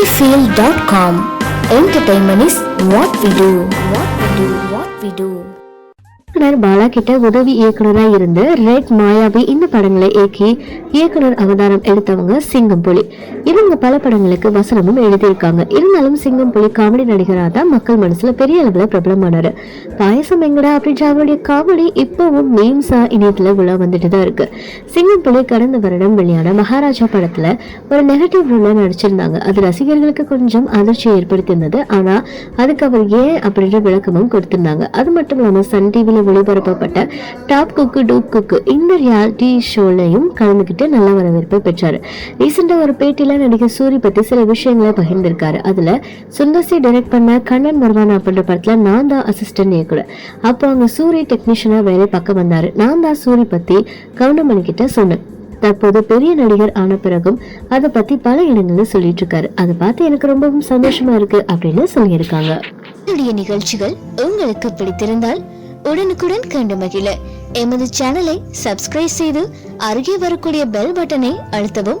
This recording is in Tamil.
sunnyfield.com. Entertainment is what we do. What we do. What we do. இயக்குனர் பாலா கிட்ட உதவி இயக்குனராக இருந்து ரெட் மாயாவி இந்த படங்களை இயக்கி இயக்குனர் அவதாரம் எடுத்தவங்க சிங்கம் புலி இவங்க பல படங்களுக்கு வசனமும் எழுதியிருக்காங்க. இருந்தாலும் சிங்கம் புலி காமெடி நடிகராக தான் மக்கள் மனசுல பெரிய அளவுல பிரபலமானாரு. பாயசம் எங்கடா அப்படின்ற அவருடைய காமெடி இப்பவும் மீம்ஸா இணையத்துல உலா வந்துட்டு தான் இருக்கு. சிங்கம் புலி கடந்த வருடம் வெளியான மகாராஜா படத்துல ஒரு நெகட்டிவ் ரோல நடிச்சிருந்தாங்க. அது ரசிகர்களுக்கு கொஞ்சம் அதிர்ச்சியை ஏற்படுத்தியிருந்தது. ஆனா அதுக்கு அவர் ஏன் அப்படின்ற விளக்கமும் கொடுத்திருந்தாங்க. அது மட்டும் இல்லாம சன் டிவியில் ஒளிபரப்பப்பட்ட டாப் குக்கு டூப் குக்கு இந்த ரியாலிட்டி ஷோலையும் கலந்துக்கிட்டு நல்ல வரவேற்பை பெற்றார். ரீசெண்டாக ஒரு பேட்டியில் நடிகர் சூரி பற்றி சில விஷயங்களை பகிர்ந்திருக்காரு. அதில் சுந்தர்சி டைரக்ட் பண்ண கண்ணன் மர்வானா அப்படின்ற படத்தில் நான் தான் அசிஸ்டன்ட் இயக்குனர். அப்போ அங்க சூரி டெக்னீஷியனாக வேலை பார்க்க வந்தார். நான் தான் சூரி பற்றி கவுண்டமணி கிட்ட சொன்னேன். தற்போது பெரிய நடிகர் ஆன பிறகும் அதை பத்தி பல இடங்கள்ல சொல்லிட்டு இருக்காரு. அதை பார்த்து எனக்கு ரொம்பவும் சந்தோஷமா இருக்கு அப்படின்னு சொல்லியிருக்காங்க. என்னுடைய நிகழ்ச்சிகள் உங்களுக்கு பிடித்திருந்தால் உடனுக்குடன் கண்டு மகிழ. எமது சேனலை சப்ஸ்கிரைப் செய்து அருகே வரக்கூடிய பெல் பட்டனை அழுத்தவும்.